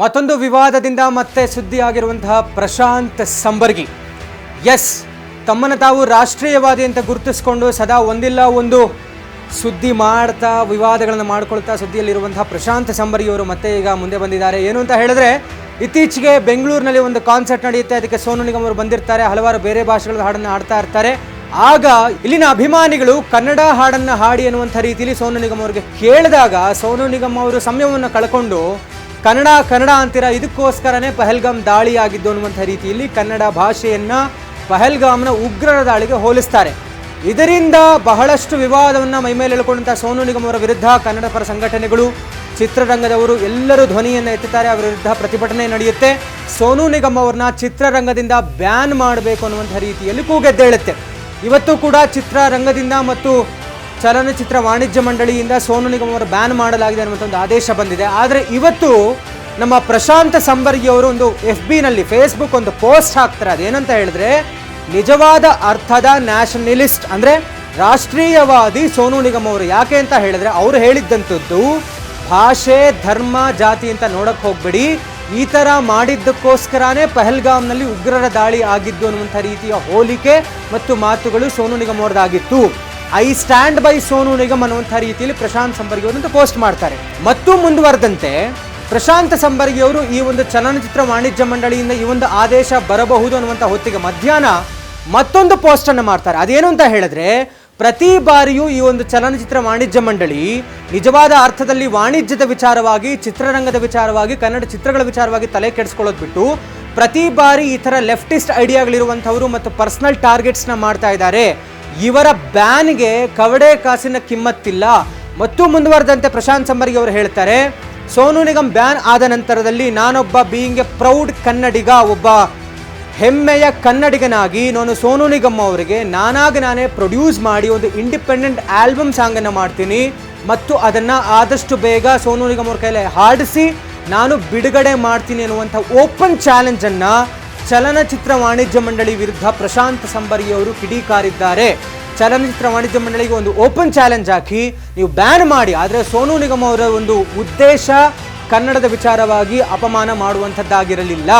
ಮತ್ತೊಂದು ವಿವಾದದಿಂದ ಮತ್ತೆ ಸುದ್ದಿಯಾಗಿರುವಂತಹ ಪ್ರಶಾಂತ್ ಸಂಬರ್ಗಿ. ಎಸ್, ತಮ್ಮನ್ನು ತಾವು ರಾಷ್ಟ್ರೀಯವಾದಿ ಅಂತ ಗುರುತಿಸಿಕೊಂಡು ಸದಾ ಒಂದಿಲ್ಲ, ಒಂದು ಸುದ್ದಿ ಮಾಡ್ತಾ, ವಿವಾದಗಳನ್ನು ಮಾಡ್ಕೊಳ್ತಾ ಸುದ್ದಿಯಲ್ಲಿರುವಂತಹ ಪ್ರಶಾಂತ್ ಸಂಬರ್ಗಿ ಅವರು ಮತ್ತೆ ಈಗ ಮುಂದೆ ಬಂದಿದ್ದಾರೆ. ಏನು ಅಂತ ಹೇಳಿದ್ರೆ, ಇತ್ತೀಚೆಗೆ ಬೆಂಗಳೂರಿನಲ್ಲಿ ಒಂದು ಕಾನ್ಸರ್ಟ್ ನಡೆಯುತ್ತೆ, ಅದಕ್ಕೆ ಸೋನು ನಿಗಮ್ ಅವರು ಬಂದಿರ್ತಾರೆ, ಹಲವಾರು ಬೇರೆ ಭಾಷೆಗಳ ಹಾಡನ್ನು ಹಾಡ್ತಾ ಇರ್ತಾರೆ. ಆಗ ಇಲ್ಲಿನ ಅಭಿಮಾನಿಗಳು ಕನ್ನಡ ಹಾಡನ್ನು ಹಾಡಿ ಅನ್ನುವಂಥ ರೀತಿಯಲ್ಲಿ ಸೋನು ನಿಗಮ್ ಅವರಿಗೆ ಕೇಳಿದಾಗ, ಸೋನು ನಿಗಮ್ ಅವರು ಸಮಯವನ್ನು ಕಳ್ಕೊಂಡು ಕನ್ನಡ ಕನ್ನಡ ಅಂತೀರ? ಇದಕ್ಕೋಸ್ಕರನೇ ಪಹಲ್ಗಾಮ್ ದಾಳಿ ಆಗಿದ್ದು ಅನ್ನುವಂಥ ರೀತಿಯಲ್ಲಿ ಕನ್ನಡ ಭಾಷೆಯನ್ನು ಪಹಲ್ಗಾಮ್ನ ಉಗ್ರರ ದಾಳಿಗೆ ಹೋಲಿಸ್ತಾರೆ. ಇದರಿಂದ ಬಹಳಷ್ಟು ವಿವಾದವನ್ನು ಮೈಮೇಲೆ ಎಳ್ಕೊಂಡಂಥ ಸೋನು ನಿಗಮ್ ಅವರ ವಿರುದ್ಧ ಕನ್ನಡ ಪರ ಸಂಘಟನೆಗಳು, ಚಿತ್ರರಂಗದವರು ಎಲ್ಲರೂ ಧ್ವನಿಯನ್ನು ಎತ್ತುತ್ತಾರೆ, ಅವರ ವಿರುದ್ಧ ಪ್ರತಿಭಟನೆ ನಡೆಯುತ್ತೆ. ಸೋನು ನಿಗಮ್ ಅವ್ರನ್ನ ಚಿತ್ರರಂಗದಿಂದ ಬ್ಯಾನ್ ಮಾಡಬೇಕು ಅನ್ನುವಂಥ ರೀತಿಯಲ್ಲಿ ಕೂಗೆದ್ದೇಳುತ್ತೆ. ಇವತ್ತು ಕೂಡ ಚಿತ್ರರಂಗದಿಂದ ಮತ್ತು ಚಲನಚಿತ್ರ ವಾಣಿಜ್ಯ ಮಂಡಳಿಯಿಂದ ಸೋನು ನಿಗಮ್ ಅವರು ಬ್ಯಾನ್ ಮಾಡಲಾಗಿದೆ ಅನ್ನುವಂಥ ಒಂದು ಆದೇಶ ಬಂದಿದೆ. ಆದರೆ ಇವತ್ತು ನಮ್ಮ ಪ್ರಶಾಂತ ಸಂಬರ್ಗಿ ಅವರು ಒಂದು ಎಫ್ ಬಿನಲ್ಲಿ ಫೇಸ್ಬುಕ್ ಒಂದು ಪೋಸ್ಟ್ ಹಾಕ್ತಾರೆ. ಅದೇನಂತ ಹೇಳಿದ್ರೆ, ನಿಜವಾದ ಅರ್ಥದ ನ್ಯಾಷನಲಿಸ್ಟ್ ಅಂದ್ರೆ ರಾಷ್ಟ್ರೀಯವಾದಿ ಸೋನು ನಿಗಮ್ ಅವರು ಯಾಕೆ ಅಂತ ಹೇಳಿದ್ರೆ, ಅವರು ಹೇಳಿದ್ದಂಥದ್ದು, ಭಾಷೆ, ಧರ್ಮ, ಜಾತಿ ಅಂತ ನೋಡಕ್ಕೆ ಹೋಗ್ಬೇಡಿ. ಈ ತರ ಮಾಡಿದ್ದಕ್ಕೋಸ್ಕರನೇ ಪಹಲ್ಗಾಮ್ನಲ್ಲಿ ಉಗ್ರರ ದಾಳಿ ಆಗಿದ್ದು ಅನ್ನುವಂಥ ರೀತಿಯ ಹೋಲಿಕೆ ಮತ್ತು ಮಾತುಗಳು Sonu Nigam ಅವರದಾಗಿತ್ತು I stand by Sonu Nigam ಅನ್ನುವಂಥ ರೀತಿಯಲ್ಲಿ ಪ್ರಶಾಂತ್ ಸಂಬರ್ಗಿ ಅವರು ಪೋಸ್ಟ್ ಮಾಡ್ತಾರೆ. ಮತ್ತು ಮುಂದುವರೆದಂತೆ ಪ್ರಶಾಂತ್ ಸಂಬರ್ಗಿ ಅವರು ಈ ಒಂದು ಚಲನಚಿತ್ರ ವಾಣಿಜ್ಯ ಮಂಡಳಿಯಿಂದ ಈ ಒಂದು ಆದೇಶ ಬರಬಹುದು ಅನ್ನುವಂಥ ಹೊತ್ತಿಗೆ ಮಧ್ಯಾಹ್ನ ಮತ್ತೊಂದು ಪೋಸ್ಟ್ ಅನ್ನು ಮಾಡ್ತಾರೆ. ಅದೇನು ಅಂತ ಹೇಳಿದ್ರೆ, ಪ್ರತಿ ಬಾರಿಯೂ ಈ ಒಂದು ಚಲನಚಿತ್ರ ವಾಣಿಜ್ಯ ಮಂಡಳಿ ನಿಜವಾದ ಅರ್ಥದಲ್ಲಿ ವಾಣಿಜ್ಯದ ವಿಚಾರವಾಗಿ, ಚಿತ್ರರಂಗದ ವಿಚಾರವಾಗಿ, ಕನ್ನಡ ಚಿತ್ರಗಳ ವಿಚಾರವಾಗಿ ತಲೆ ಕೆಡಿಸ್ಕೊಳ್ಳೋದು ಬಿಟ್ಟು ಪ್ರತಿ ಬಾರಿ ಈ ಥರ ಲೆಫ್ಟಿಸ್ಟ್ ಐಡಿಯಾಗಳಿರುವಂಥವರು ಮತ್ತು ಪರ್ಸನಲ್ ಟಾರ್ಗೆಟ್ಸ್ನ ಮಾಡ್ತಾ ಇದ್ದಾರೆ. ಇವರ ಬ್ಯಾನ್ಗೆ ಕವಡೆ ಕಾಸಿನ ಕಿಮ್ಮತ್ತಿಲ್ಲ. ಮತ್ತು ಮುಂದುವರೆದಂತೆ ಪ್ರಶಾಂತ್ ಸಂಬರ್ಗಿ ಅವರು ಹೇಳ್ತಾರೆ, ಸೋನು ನಿಗಮ್ ಬ್ಯಾನ್ ಆದ ನಂತರದಲ್ಲಿ ನಾನೊಬ್ಬ ಬೀಯಿಂಗ್ ಎ ಪ್ರೌಡ್ ಕನ್ನಡಿಗ, ಒಬ್ಬ ಹೆಮ್ಮೆಯ ಕನ್ನಡಿಗನಾಗಿ ನಾನು ಸೋನು ನಿಗಮ್ ಅವರಿಗೆ ನಾನಾಗಿ ನಾನೇ ಪ್ರೊಡ್ಯೂಸ್ ಮಾಡಿ ಒಂದು ಇಂಡಿಪೆಂಡೆಂಟ್ ಆಲ್ಬಮ್ ಸಾಂಗನ್ನು ಮಾಡ್ತೀನಿ. ಮತ್ತು ಅದನ್ನು ಆದಷ್ಟು ಬೇಗ ಸೋನು ನಿಗಮ್ ಅವ್ರ ಕೈಲೇ ಹಾಡಿಸಿ, ನಾನು ಬಿಡುಗಡೆ ಮಾಡ್ತೀನಿ ಅನ್ನುವಂಥ ಓಪನ್ ಚಾಲೆಂಜನ್ನು ಚಲನಚಿತ್ರ ವಾಣಿಜ್ಯ ಮಂಡಳಿ ವಿರುದ್ಧ ಪ್ರಶಾಂತ್ ಸಂಬರಿಯವರು ಕಿಡಿಕಾರಿದ್ದಾರೆ. ಚಲನಚಿತ್ರ ವಾಣಿಜ್ಯ ಮಂಡಳಿಗೆ ಒಂದು ಓಪನ್ ಚಾಲೆಂಜ್ ಹಾಕಿ ನೀವು ಬ್ಯಾನ್ ಮಾಡಿ, ಆದರೆ ಸೋನು ನಿಗಮ್ ಅವರ ಒಂದು ಉದ್ದೇಶ ಕನ್ನಡದ ವಿಚಾರವಾಗಿ ಅಪಮಾನ ಮಾಡುವಂಥದ್ದಾಗಿರಲಿಲ್ಲ.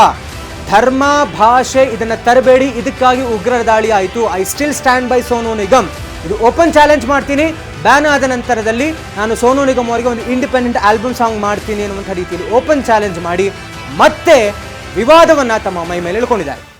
ಧರ್ಮ, ಭಾಷೆ ಇದನ್ನು ತರಬೇಡಿ, ಇದಕ್ಕಾಗಿ ಉಗ್ರರ ದಾಳಿ ಆಯಿತು. I still stand by Sonu Nigam. ಇದು ಓಪನ್ ಚಾಲೆಂಜ್ ಮಾಡ್ತೀನಿ. ಬ್ಯಾನ್ ಆದ ನಂತರದಲ್ಲಿ ನಾನು ಸೋನು ನಿಗಮ್ ಅವರಿಗೆ ಒಂದು ಇಂಡಿಪೆಂಡೆಂಟ್ ಆಲ್ಬಮ್ ಸಾಂಗ್ ಮಾಡ್ತೀನಿ ಅನ್ನುವಂಥ ರೀತಿಯಲ್ಲಿ ಓಪನ್ ಚಾಲೆಂಜ್ ಮಾಡಿ ಮತ್ತೆ ವಿವಾದವನ್ನ ತಮ್ಮ ಮೈ ಮೇಲೆ ಎಳ್ಕೊಂಡಿದ್ದಾರೆ